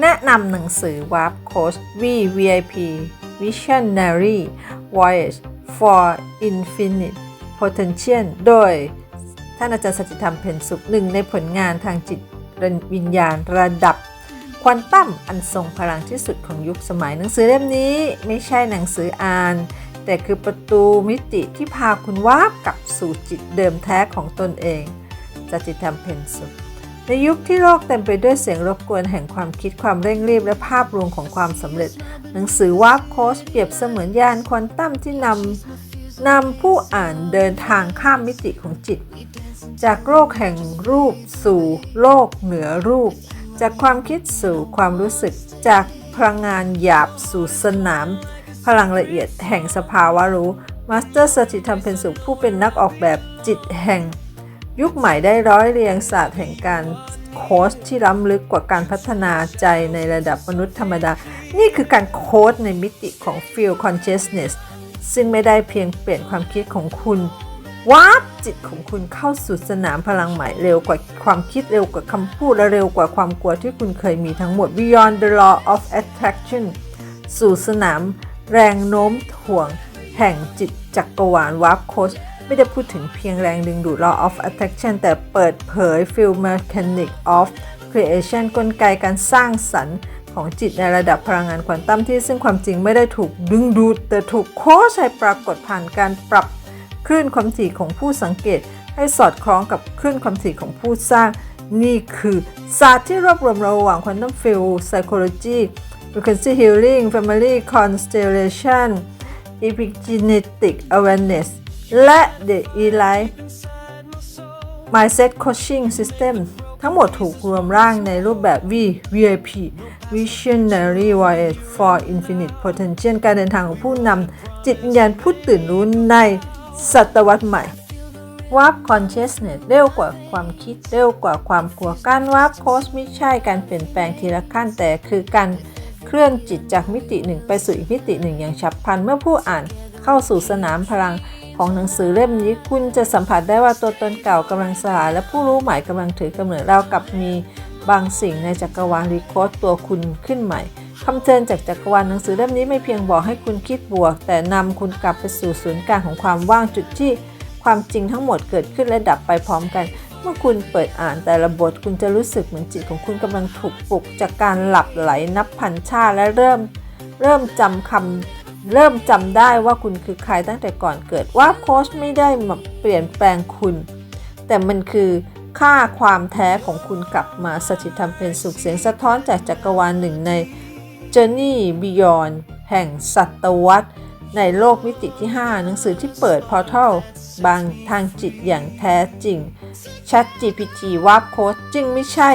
แนะนำหนังสือ Warp Coach V VIP Visionary Voyage for Infinite Potential โดย ท่านอาจารย์สัจธรรมเพ็ญสุขหนึ่งในผลงานทางจิตวิญญาณระดับควอนตัมอันทรงพลังที่สุดของยุคสมัยหนังสือเล่มนี้ไม่ใช่หนังสืออ่าน แต่คือประตูมิติที่พาคุณวาบกลับสู่จิตเดิมแท้ของตนเองจัจิตธรรมเพ็ญสุข ในยุคที่โลกเต็มไปด้วยเสียงรบกวนแห่งความคิดความเร่งรีบและภาพรวงของความสำเร็จ หนังสือวาบโค้ชเปรียบเสมือนยานควอนตัมที่นำนำผู้อ่านเดินทางข้ามมิติของจิต จากโลกแห่งรูปสู่โลกเหนือรูป จากความคิดสู่ความรู้สึก จากพลังงานหยาบสู่สนาม พลังละเอียดแห่งสภาวะรู้มาสเตอร์สถิตธรรมเป็นสุขผู้เป็นนักออกแบบจิตแห่ง ยุคใหม่ได้ร้อยเรียงศาสตร์แห่งการโค้ชที่ล้ำลึกกว่าการพัฒนาใจในระดับมนุษย์ธรรมดา นี่คือการโค้ชในมิติของ Feel Consciousness ซึ่งไม่ได้เพียงเปลี่ยนความคิดของคุณวาร์ปจิตของคุณเข้าสู่สนามพลังใหม่เร็วกว่าความคิดเร็วกว่าคำพูดและเร็วกว่าความกลัวที่คุณเคยมีทั้งหมด Beyond the Law of Attraction สู่สนามแรงโน้มถ่วง แห่งจิตจักรวาลวาร์ปโคช ไม่ได้พูดถึงเพียงแรงดึงดูด Law of Attraction แต่เปิดเผย Field Mechanic of Creation กลไกการสร้างสรรค์ของจิตในระดับพลังงานควอนตัมที่ซึ่งความจริงไม่ได้ถูกดึงดูด แต่ถูกโค้ชให้ปรากฏผ่านการปรับคลื่นความถี่ของผู้สังเกต ให้สอดคล้องกับคลื่นความถี่ของผู้สร้าง นี่คือศาสตร์ที่รวบรวมระหว่าง Quantum Field Psychology Frequency Healing Family Constellation Epigenetic Awareness และ The Elite Mindset Coaching System ทั้งหมดถูกรวมร่างในรูปแบบ V VIP Visionary Voyage for Infinite Potential การเดินทางของผู้นำจิตวิญญาณผู้ตื่นรู้ในศตวรรษใหม่ Warp Consciousness เร็วกว่าความคิดเร็วกว่าความกลัวการ Warp Coach ไม่ใช่การเปลี่ยนแปลงทีละขั้นแต่คือการเคลื่อนจิตจากมิติหนึ่งไปสู่อีกมิติหนึ่งอย่างฉับพลันเมื่อผู้อ่านเข้าสู่สนามพลัง ของหนังสือเล่มนี้คุณจะสัมผัสได้ว่าตัวตนเก่ากำลังสลายและผู้รู้ใหม่กำลังถือกำเนิดเรากับมีบางสิ่งในจักรวาลรีโคดตัวคุณขึ้นใหม่คำเตือนจากจักรวาลหนังสือเล่มนี้ไม่เพียงบอกให้คุณคิดบวก แต่นำคุณกลับไปสู่ศูนย์กลางของความว่างจุดที่ความจริงทั้งหมดเกิดขึ้นและดับไปพร้อมกัน เมื่อคุณเปิดอ่านแต่ละบทคุณจะรู้สึกเหมือนจิตของคุณกำลังถูกปลุกจากการหลับไหลนับพันชาติและเริ่ม เริ่มจำคำ เริ่มจำได้ว่าคุณคือใครตั้งแต่ก่อนเกิดว่าโค้ชไม่ได้มาเปลี่ยนแปลงคุณ แต่มันคือค่าความแท้ของคุณกลับมาสถิตธรรมเป็นสุขเสียงสะท้อนจากจักรวาลหนึ่งใน Journey Beyond แห่งศตวรรษในโลกมิติที่ 5 หนังสือที่เปิดพอร์ทัลบางทางจิตอย่างแท้จริง Chat GPT วาโค้ดจึงไม่ใช่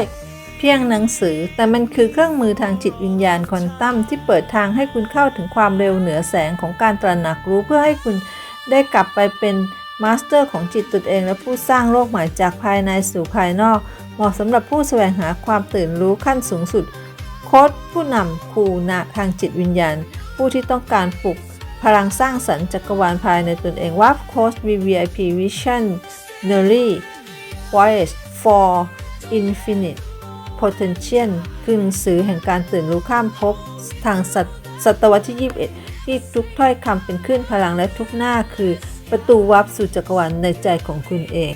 เพียงหนังสือ แต่มันคือเครื่องมือทางจิตวิญญาณควอนตัมที่เปิดทางให้คุณเข้าถึงความเร็วเหนือแสงของการตระหนักรู้เพื่อให้คุณได้กลับไปเป็นมาสเตอร์ของจิตตนเองและผู้สร้างโลกใหม่จากภายในสู่ภายนอก เหมาะสำหรับผู้แสวงหาความตื่นรู้ขั้นสูงสุด โค้ดผู้นำครูนะทางจิตวิญญาณ ผู้ที่ต้องการปลุกพลังสร้างสรรค์จักรวาลภายในตนเองว่าโค้ช VVIP Visionary Voyage for Infinite Potential คือหนังสือแห่งการตื่นรู้ข้ามภพทางศตศตวรรษที่ 21 ที่ทุกถ้อยคำเป็นคลื่นพลังและทุกหน้าคือประตูวับสู่จักรวาลในใจของคุณเอง